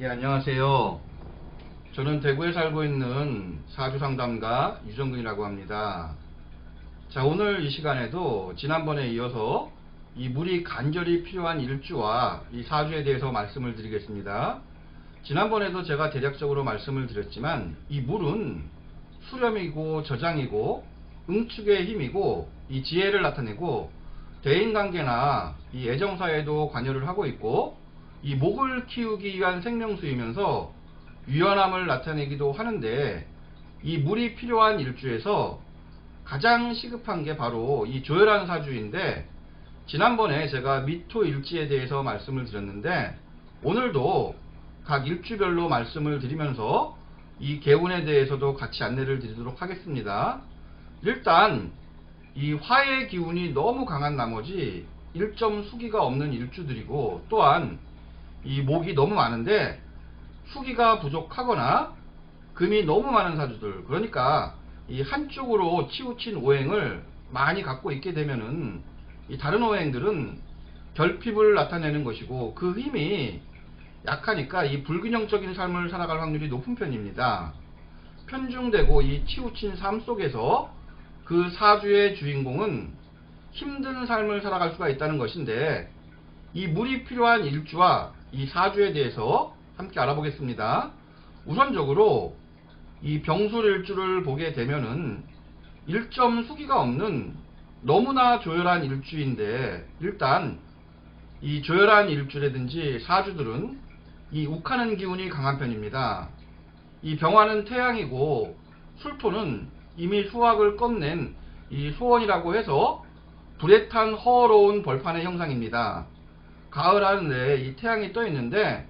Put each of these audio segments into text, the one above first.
예, 안녕하세요. 저는 대구에 살고 있는 사주 상담가 유정근이라고 합니다. 자, 오늘 이 시간에도 지난번에 이어서 이 물이 간절히 필요한 일주와 이 사주에 대해서 말씀을 드리겠습니다. 지난번에도 제가 대략적으로 말씀을 드렸지만 이 물은 수렴이고 저장이고 응축의 힘이고 이 지혜를 나타내고 대인관계나 이 애정사에도 관여를 하고 있고 이 목을 키우기 위한 생명수이면서 유연함을 나타내기도 하는데 이 물이 필요한 일주에서 가장 시급한 게 바로 이 조열한 사주인데 지난번에 제가 미토 일지에 대해서 말씀을 드렸는데 오늘도 각 일주별로 말씀을 드리면서 이 개운에 대해서도 같이 안내를 드리도록 하겠습니다. 일단 이 화의 기운이 너무 강한 나머지 일점 수기가 없는 일주들이고 또한 이 목이 너무 많은데 수기가 부족하거나 금이 너무 많은 사주들 그러니까 이 한쪽으로 치우친 오행을 많이 갖고 있게 되면은 이 다른 오행들은 결핍을 나타내는 것이고 그 힘이 약하니까 이 불균형적인 삶을 살아갈 확률이 높은 편입니다. 편중되고 이 치우친 삶 속에서 그 사주의 주인공은 힘든 삶을 살아갈 수가 있다는 것인데 이 물이 필요한 일주와 이 사주에 대해서 함께 알아보겠습니다. 우선적으로 이 병술일주를 보게 되면은 일점 수기가 없는 너무나 조열한 일주인데 일단 이 조열한 일주라든지 사주들은 이 욱하는 기운이 강한 편입니다. 이 병화는 태양이고 술토는 이미 수확을 껌낸 이 소원이라고 해서 불에 탄 허로운 벌판의 형상입니다. 가을 하는데 이 태양이 떠 있는데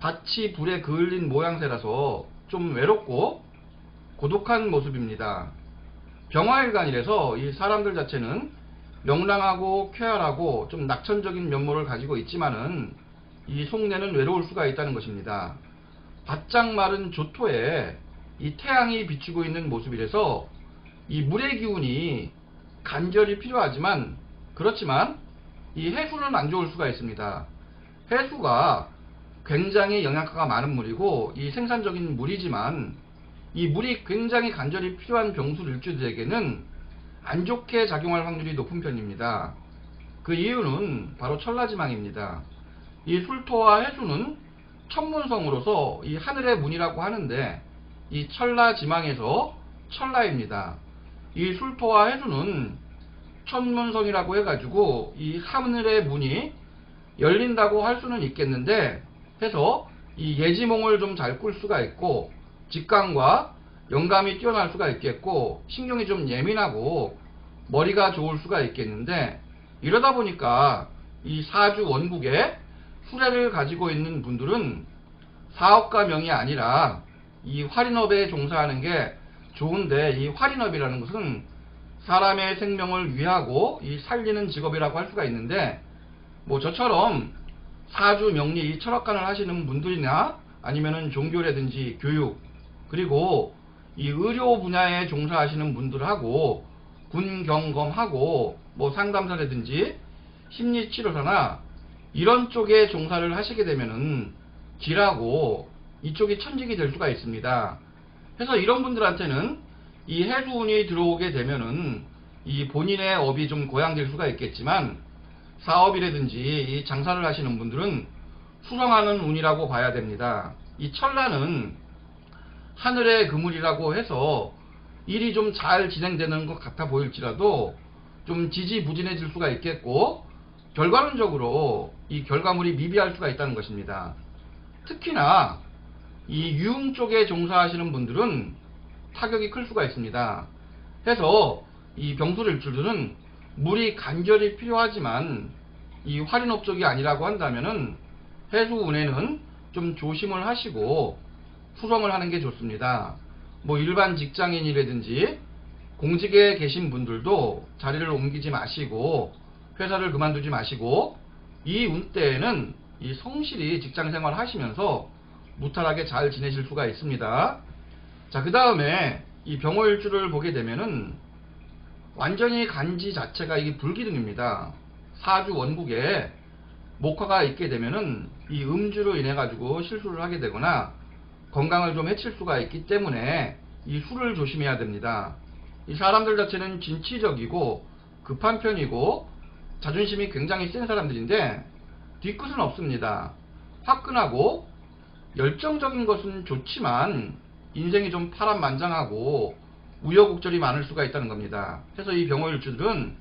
밭이 불에 그을린 모양새라서 좀 외롭고 고독한 모습입니다. 병화일간이라서 이 사람들 자체는 명랑하고 쾌활하고 좀 낙천적인 면모를 가지고 있지만은 이 속내는 외로울 수가 있다는 것입니다. 바짝 마른 조토에 이 태양이 비추고 있는 모습이라서 이 물의 기운이 간절히 필요하지만 그렇지만 이 해수는 안 좋을 수가 있습니다. 해수가 굉장히 영양가가 많은 물이고 이 생산적인 물이지만 이 물이 굉장히 간절히 필요한 병술 일주들에게는 안 좋게 작용할 확률이 높은 편입니다. 그 이유는 바로 천라지망입니다. 이 술토와 해수는 천문성으로서 이 하늘의 문이라고 하는데 이 천라지망에서 천라입니다. 이 술토와 해수는 천문성이라고 해가지고 이 하늘의 문이 열린다고 할 수는 있겠는데 해서 이 예지몽을 좀 잘 꿀 수가 있고 직감과 영감이 뛰어날 수가 있겠고 신경이 좀 예민하고 머리가 좋을 수가 있겠는데 이러다 보니까 이 사주 원국에 수레를 가지고 있는 분들은 사업가 명이 아니라 이 활인업에 종사하는 게 좋은데 이 활인업이라는 것은 사람의 생명을 위하고 이 살리는 직업이라고 할 수가 있는데 뭐 저처럼 사주 명리 이 철학관을 하시는 분들이나 아니면은 종교라든지 교육 그리고 이 의료 분야에 종사하시는 분들하고 군 경검하고 뭐 상담사라든지 심리치료사나 이런 쪽에 종사를 하시게 되면은 길하고 이쪽이 천직이 될 수가 있습니다. 그래서 이런 분들한테는 이 해수운이 들어오게 되면은 이 본인의 업이 좀 고양될 수가 있겠지만 사업이라든지 이 장사를 하시는 분들은 수성하는 운이라고 봐야 됩니다. 이 천라는 하늘의 그물이라고 해서 일이 좀 잘 진행되는 것 같아 보일지라도 좀 지지부진해질 수가 있겠고 결과론적으로 이 결과물이 미비할 수가 있다는 것입니다. 특히나 이 유흥 쪽에 종사하시는 분들은 타격이 클 수가 있습니다. 해서 이 병술일주들은 물이 간절히 필요하지만 이 활인업 쪽이 아니라고 한다면은 해수운에는 좀 조심을 하시고 수성을 하는 게 좋습니다. 뭐 일반 직장인이라든지 공직에 계신 분들도 자리를 옮기지 마시고 회사를 그만두지 마시고 이 운 때에는 이 성실히 직장 생활 하시면서 무탈하게 잘 지내실 수가 있습니다. 자, 그 다음에 이 병호일주를 보게 되면은 완전히 간지 자체가 이게 불기둥입니다. 사주 원국에 목화가 있게 되면은 이 음주로 인해 가지고 실수를 하게 되거나 건강을 좀 해칠 수가 있기 때문에 이 술을 조심해야 됩니다. 이 사람들 자체는 진취적이고 급한 편이고 자존심이 굉장히 센 사람들인데 뒤끝은 없습니다. 화끈하고 열정적인 것은 좋지만 인생이 좀 파란만장하고 우여곡절이 많을 수가 있다는 겁니다. 그래서 이 병호일주들은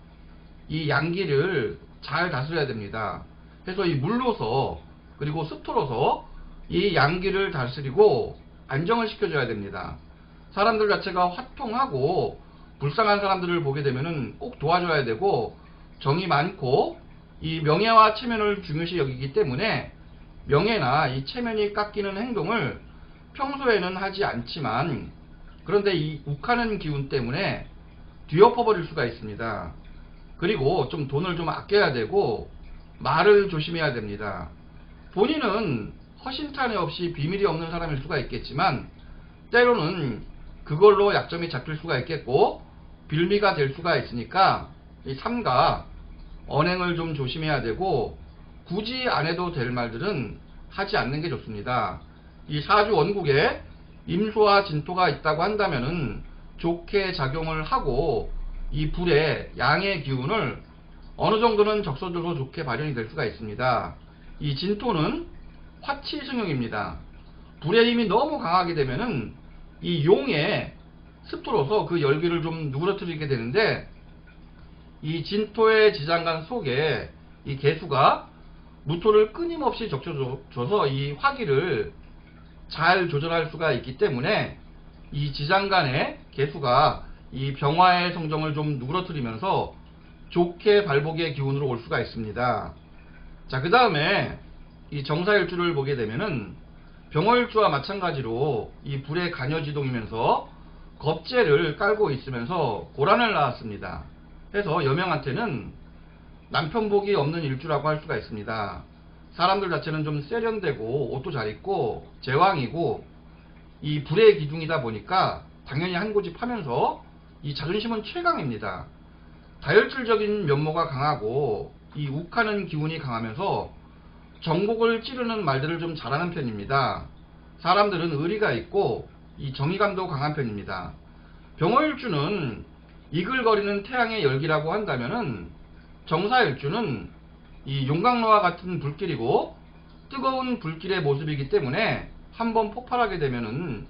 이 양기를 잘 다스려야 됩니다. 그래서 이 물로서 그리고 습토로서 이 양기를 다스리고 안정을 시켜줘야 됩니다. 사람들 자체가 화통하고 불쌍한 사람들을 보게 되면은 꼭 도와줘야 되고 정이 많고 이 명예와 체면을 중요시 여기기 때문에 명예나 이 체면이 깎이는 행동을 평소에는 하지 않지만 그런데 이 욱하는 기운 때문에 뒤엎어버릴 수가 있습니다. 그리고 좀 돈을 좀 아껴야 되고 말을 조심해야 됩니다. 본인은 허심탄회 없이 비밀이 없는 사람일 수가 있겠지만 때로는 그걸로 약점이 잡힐 수가 있겠고 빌미가 될 수가 있으니까 이 삼가 언행을 좀 조심해야 되고 굳이 안 해도 될 말들은 하지 않는 게 좋습니다. 이 사주 원국에 임수와 진토가 있다고 한다면은 좋게 작용을 하고 이 불의 양의 기운을 어느 정도는 적서줘서 좋게 발현이 될 수가 있습니다. 이 진토는 화치 승용입니다. 불의 힘이 너무 강하게 되면은 이 용의 습도로서 그 열기를 좀 누그러뜨리게 되는데 이 진토의 지장간 속에 이 개수가 무토를 끊임없이 적셔줘서 이 화기를 잘 조절할 수가 있기 때문에 이 지장간의 개수가 이 병화의 성정을 좀 누그러뜨리면서 좋게 발복의 기운으로 올 수가 있습니다. 자, 그 다음에 이 정사일주를 보게 되면은 병월주와 마찬가지로 이 불의 간여지동이면서 겁재를 깔고 있으면서 고란을 낳았습니다. 해서 여명한테는 남편복이 없는 일주라고 할 수가 있습니다. 사람들 자체는 좀 세련되고 옷도 잘 입고 제왕이고 이 불의 기둥이다 보니까 당연히 한 고집 하면서 이 자존심은 최강입니다. 다혈질적인 면모가 강하고 이 욱하는 기운이 강하면서 정곡을 찌르는 말들을 좀 잘하는 편입니다. 사람들은 의리가 있고 이 정의감도 강한 편입니다. 병호일주는 이글거리는 태양의 열기라고 한다면은 정사일주는 이 용광로와 같은 불길이고 뜨거운 불길의 모습이기 때문에 한번 폭발하게 되면은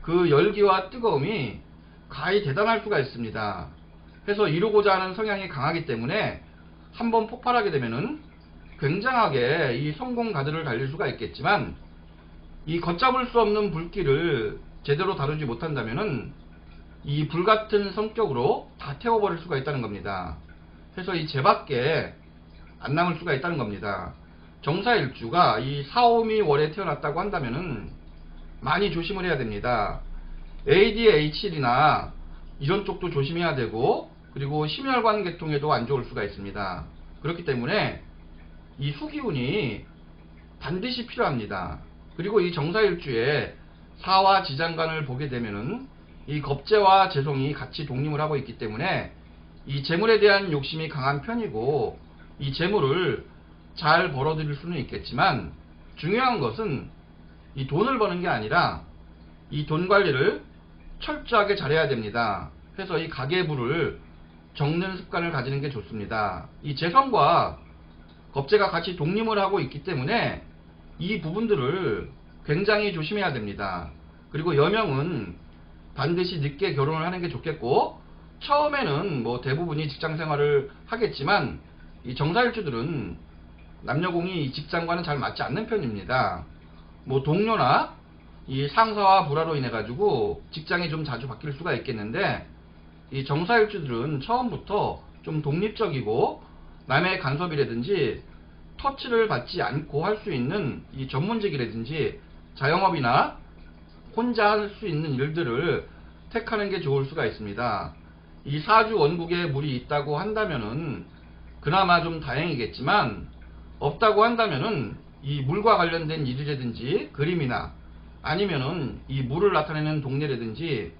그 열기와 뜨거움이 가히 대단할 수가 있습니다. 그래서 이루고자 하는 성향이 강하기 때문에 한번 폭발하게 되면은 굉장하게 이 성공 가드를 달릴 수가 있겠지만 이 걷잡을 수 없는 불길을 제대로 다루지 못한다면은 이 불같은 성격으로 다 태워버릴 수가 있다는 겁니다. 그래서 이 제밖에 안 남을 수가 있다는 겁니다. 정사일주가 이 사오미 월에 태어났다고 한다면은 많이 조심을 해야 됩니다. ADHD나 이런 쪽도 조심해야 되고 그리고 심혈관 계통에도 안 좋을 수가 있습니다. 그렇기 때문에 이 수기운이 반드시 필요합니다. 그리고 이 정사일주에 사와 지장간을 보게 되면은 이 겁재와 재성이 같이 독립을 하고 있기 때문에 이 재물에 대한 욕심이 강한 편이고 이 재물을 잘 벌어들일 수는 있겠지만 중요한 것은 이 돈을 버는 게 아니라 이 돈 관리를 철저하게 잘해야 됩니다. 그래서 이 가계부를 적는 습관을 가지는 게 좋습니다. 이 재성과 겁재가 같이 독립을 하고 있기 때문에 이 부분들을 굉장히 조심해야 됩니다. 그리고 여명은 반드시 늦게 결혼을 하는 게 좋겠고 처음에는 뭐 대부분이 직장 생활을 하겠지만 이 정사일주들은 남녀공이 직장과는 잘 맞지 않는 편입니다. 뭐 동료나 이 상사와 불화로 인해 가지고 직장이 좀 자주 바뀔 수가 있겠는데 이 정사일주들은 처음부터 좀 독립적이고 남의 간섭이라든지 터치를 받지 않고 할 수 있는 이 전문직이라든지 자영업이나 혼자 할 수 있는 일들을 택하는 게 좋을 수가 있습니다. 이 사주 원국에 물이 있다고 한다면은 그나마 좀 다행이겠지만 없다고 한다면은 이 물과 관련된 일이라든지 그림이나 아니면은 이 물을 나타내는 동네라든지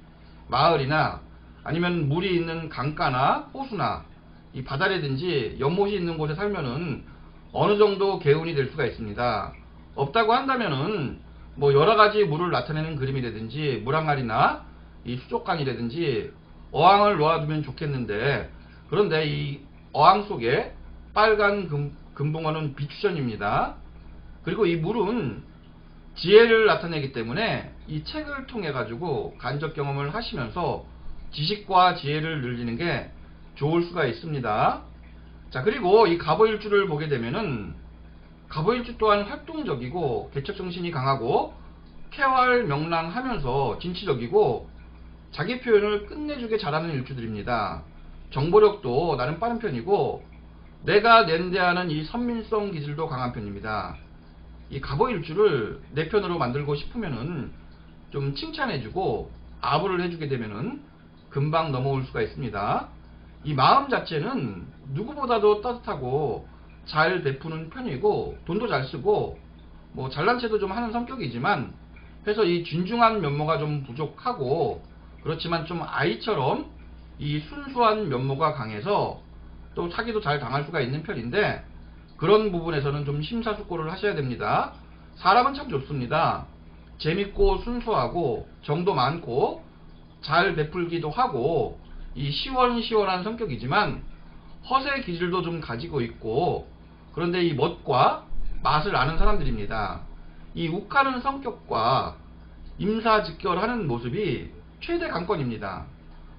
마을이나 아니면 물이 있는 강가나 호수나 이 바다라든지 연못이 있는 곳에 살면은 어느 정도 개운이 될 수가 있습니다. 없다고 한다면은 뭐 여러 가지 물을 나타내는 그림이라든지 물항아리나 이 수족관이라든지 어항을 놓아두면 좋겠는데 그런데 이 어항 속에 빨간 금, 금붕어는 비추전입니다. 그리고 이 물은 지혜를 나타내기 때문에 이 책을 통해 가지고 간접 경험을 하시면서 지식과 지혜를 늘리는 게 좋을 수가 있습니다. 자 그리고 이 갑오일주를 보게 되면은 갑오일주 또한 활동적이고 개척정신이 강하고 쾌활 명랑하면서 진취적이고 자기 표현을 끝내주게 잘하는 일주들입니다. 정보력도 나름 빠른 편이고 내가 낸대하는 이 선민성 기질도 강한 편입니다. 이 갑오일주를 내 편으로 만들고 싶으면은 좀 칭찬해주고 아부를 해주게 되면은 금방 넘어올 수가 있습니다. 이 마음 자체는 누구보다도 따뜻하고 잘 베푸는 편이고 돈도 잘 쓰고 뭐 잘난 체도 좀 하는 성격이지만 그래서 이 진중한 면모가 좀 부족하고 그렇지만 좀 아이처럼 이 순수한 면모가 강해서 또 사기도 잘 당할 수가 있는 편인데 그런 부분에서는 좀 심사숙고를 하셔야 됩니다. 사람은 참 좋습니다. 재밌고 순수하고 정도 많고 잘 베풀기도 하고 이 시원시원한 성격이지만 허세 기질도 좀 가지고 있고 그런데 이 멋과 맛을 아는 사람들입니다. 이 욱하는 성격과 임사직결하는 모습이 최대 강건입니다.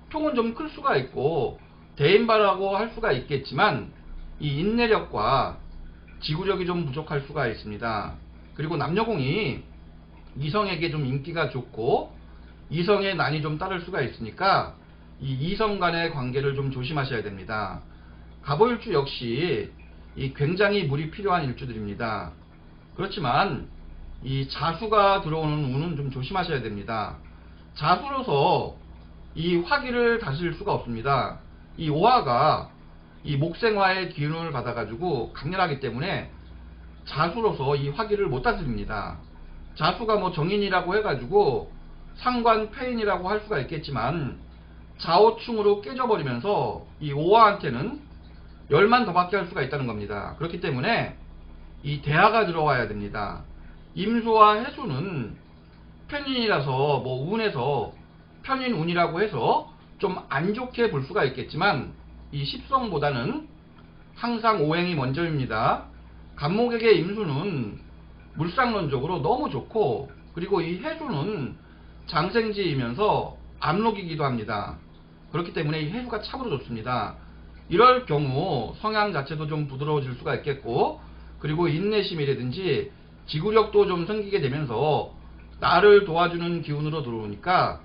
통은 좀 클 수가 있고 대인발하고 할 수가 있겠지만 이 인내력과 지구력이 좀 부족할 수가 있습니다. 그리고 남녀공이 이성에게 좀 인기가 좋고 이성의 난이 좀 따를 수가 있으니까 이 이성 간의 관계를 좀 조심하셔야 됩니다. 갑오일주 역시 이 굉장히 물이 필요한 일주들입니다. 그렇지만 이 자수가 들어오는 운은 좀 조심하셔야 됩니다. 자수로서 이 화기를 다스릴 수가 없습니다. 이 오화가 이 목생화의 기운을 받아가지고 강렬하기 때문에 자수로서 이 화기를 못 다스립니다. 자수가 뭐 정인이라고 해가지고 상관 폐인이라고 할 수가 있겠지만 좌우충으로 깨져버리면서 이 오화한테는 열만 더 받게 할 수가 있다는 겁니다. 그렇기 때문에 이 대화가 들어와야 됩니다. 임수와 해수는 편인이라서 뭐 운에서 편인 운이라고 해서 좀 안 좋게 볼 수가 있겠지만 이 십성보다는 항상 오행이 먼저입니다. 간목에게 임수는 물상론적으로 너무 좋고 그리고 이 해수는 장생지이면서 암록이기도 합니다. 그렇기 때문에 이 해수가 참으로 좋습니다. 이럴 경우 성향 자체도 좀 부드러워질 수가 있겠고 그리고 인내심이라든지 지구력도 좀 생기게 되면서 나를 도와주는 기운으로 들어오니까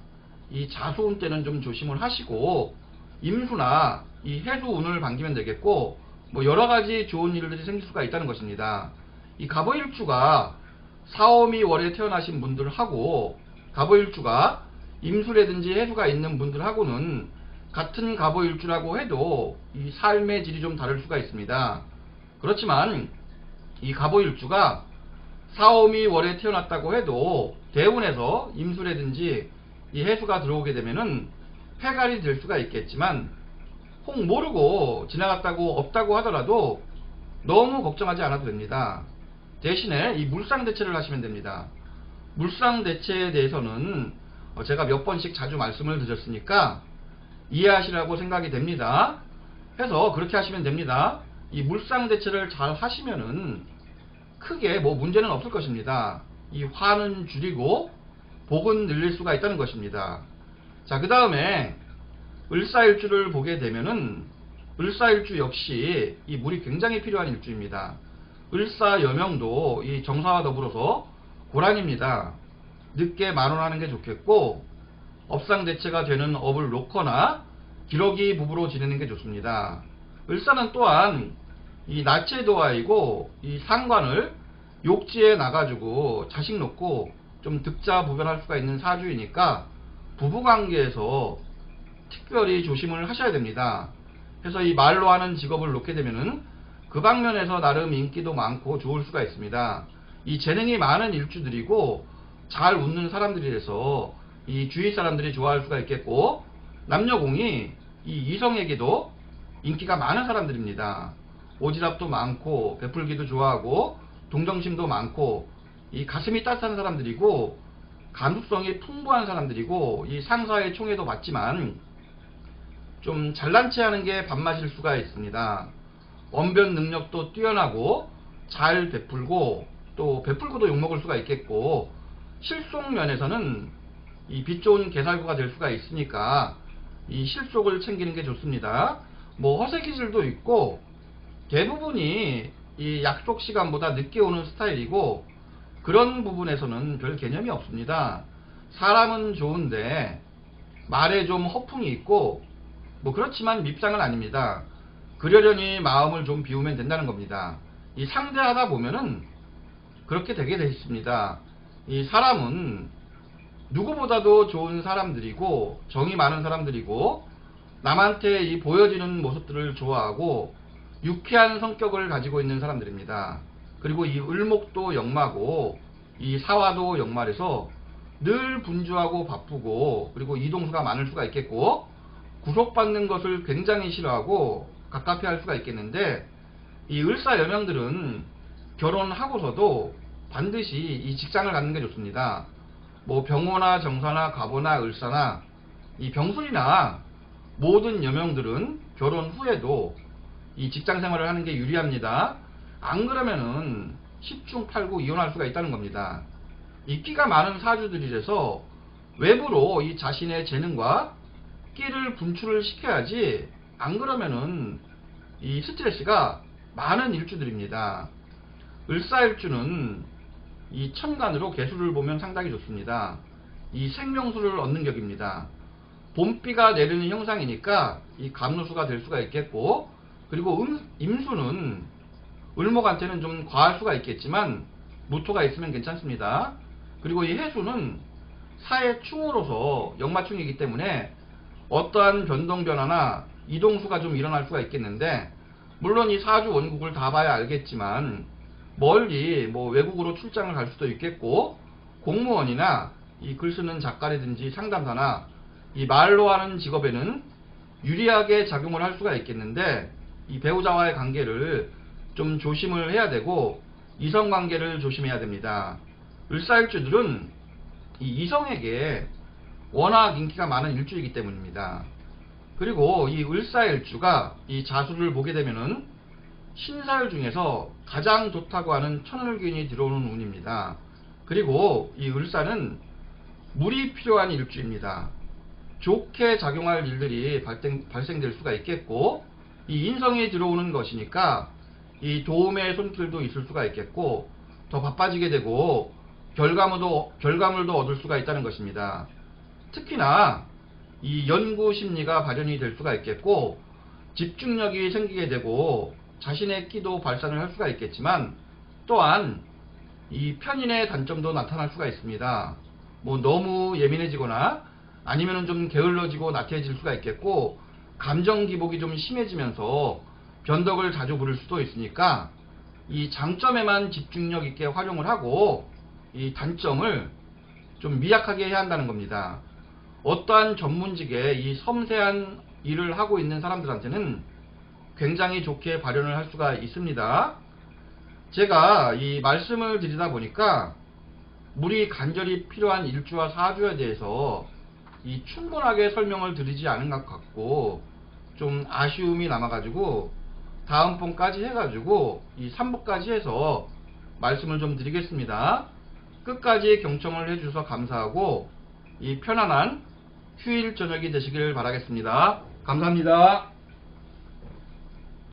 이 자수운 때는 좀 조심을 하시고 임수나 이 해수운을 반기면 되겠고 뭐 여러 가지 좋은 일들이 생길 수가 있다는 것입니다. 이 갑오일주가 사오미 월에 태어나신 분들하고 갑오일주가 임수라든지 해수가 있는 분들하고는 같은 갑오일주라고 해도 이 삶의 질이 좀 다를 수가 있습니다. 그렇지만 이 갑오일주가 사오미 월에 태어났다고 해도 대운에서 임수라든지 이 해수가 들어오게 되면은 폐갈이 될 수가 있겠지만 혹 모르고 지나갔다고 없다고 하더라도 너무 걱정하지 않아도 됩니다. 대신에 이 물상 대체를 하시면 됩니다. 물상 대체에 대해서는 어, 제가 몇 번씩 자주 말씀을 드렸으니까 이해하시라고 생각이 됩니다. 해서 그렇게 하시면 됩니다. 이 물상 대체를 잘 하시면은 크게 뭐 문제는 없을 것입니다. 이 화는 줄이고 복은 늘릴 수가 있다는 것입니다. 자, 그 다음에 을사일주를 보게 되면은 을사일주 역시 이 물이 굉장히 필요한 일주입니다. 을사여명도 이 정사와 더불어서 고란입니다. 늦게 만원하는 게 좋겠고 업상대체가 되는 업을 놓거나 기러기 부부로 지내는 게 좋습니다. 을사는 또한 이 나체도화이고 이 상관을 욕지에 나가지고 자식 놓고 좀 득자부변할 수가 있는 사주이니까 부부관계에서 특별히 조심을 하셔야 됩니다. 그래서 이 말로 하는 직업을 놓게 되면은 그 방면에서 나름 인기도 많고 좋을 수가 있습니다. 이 재능이 많은 일주들이고 잘 웃는 사람들이라서 이 주위 사람들이 좋아할 수가 있겠고 남녀공이 이 이성에게도 인기가 많은 사람들입니다. 오지랖도 많고 베풀기도 좋아하고 동정심도 많고 이 가슴이 따뜻한 사람들이고 감수성이 풍부한 사람들이고 이 상사의 총애도 받지만 좀 잘난 체 하는 게 밥맛일 수가 있습니다. 언변 능력도 뛰어나고 잘 베풀고 또 베풀고도 욕먹을 수가 있겠고 실속 면에서는 이 빛 좋은 개살구가 될 수가 있으니까 이 실속을 챙기는 게 좋습니다. 뭐 허세 기질도 있고 대부분이 이 약속 시간보다 늦게 오는 스타일이고 그런 부분에서는 별 개념이 없습니다. 사람은 좋은데 말에 좀 허풍이 있고 뭐 그렇지만 밉상은 아닙니다. 그러려니 마음을 좀 비우면 된다는 겁니다. 이 상대하다 보면은 그렇게 되게 돼 있습니다. 이 사람은 누구보다도 좋은 사람들이고 정이 많은 사람들이고 남한테 이 보여지는 모습들을 좋아하고 유쾌한 성격을 가지고 있는 사람들입니다. 그리고 이 을목도 역마고 이 사화도 역말해서 늘 분주하고 바쁘고 그리고 이동수가 많을 수가 있겠고 구속받는 것을 굉장히 싫어하고 갑갑해 할 수가 있겠는데 이 을사 여명들은 결혼하고서도 반드시 이 직장을 갖는 게 좋습니다. 뭐 병호나 정사나 가보나 을사나 이 병술이나 모든 여명들은 결혼 후에도 이 직장 생활을 하는 게 유리합니다. 안 그러면은 10중 8구 이혼할 수가 있다는 겁니다. 이 끼가 많은 사주들이라서 외부로 이 자신의 재능과 끼를 분출을 시켜야지 안 그러면은 이 스트레스가 많은 일주들입니다. 을사일주는 이 천간으로 개수를 보면 상당히 좋습니다. 이 생명수를 얻는 격입니다. 봄비가 내리는 형상이니까 이 감로수가 될 수가 있겠고 그리고 음, 임수는 을목한테는 좀 과할 수가 있겠지만 무토가 있으면 괜찮습니다. 그리고 이 해수는 사의 충으로서 역마충이기 때문에 어떠한 변동 변화나 이동수가 좀 일어날 수가 있겠는데 물론 이 사주 원국을 다 봐야 알겠지만 멀리 뭐 외국으로 출장을 갈 수도 있겠고 공무원이나 이 글 쓰는 작가라든지 상담사나 이 말로 하는 직업에는 유리하게 작용을 할 수가 있겠는데 이 배우자와의 관계를 좀 조심을 해야 되고 이성 관계를 조심해야 됩니다. 을사일주들은 이 이성에게 워낙 인기가 많은 일주이기 때문입니다. 그리고 이 을사일주가 이 자수를 보게 되면은 신사일 중에서 가장 좋다고 하는 천을균이 들어오는 운입니다. 그리고 이 을사는 물이 필요한 일주입니다. 좋게 작용할 일들이 발생, 발생될 수가 있겠고 이 인성이 들어오는 것이니까 이 도움의 손길도 있을 수가 있겠고 더 바빠지게 되고 결과물도 결과물도 얻을 수가 있다는 것입니다. 특히나 이 연구 심리가 발현이 될 수가 있겠고 집중력이 생기게 되고 자신의 끼도 발산을 할 수가 있겠지만 또한 이 편인의 단점도 나타날 수가 있습니다. 뭐 너무 예민해지거나 아니면은 좀 게을러지고 나태해질 수가 있겠고 감정 기복이 좀 심해지면서 변덕을 자주 부릴 수도 있으니까 이 장점에만 집중력 있게 활용을 하고 이 단점을 좀 미약하게 해야 한다는 겁니다. 어떠한 전문직에 이 섬세한 일을 하고 있는 사람들한테는 굉장히 좋게 발현을 할 수가 있습니다. 제가 이 말씀을 드리다 보니까 물이 간절히 필요한 일주와 사주에 대해서 이 충분하게 설명을 드리지 않은 것 같고 좀 아쉬움이 남아가지고 다음 번까지 해가지고 이 3부까지 해서 말씀을 좀 드리겠습니다. 끝까지 경청을 해주셔서 감사하고 이 편안한 휴일 저녁이 되시길 바라겠습니다. 감사합니다.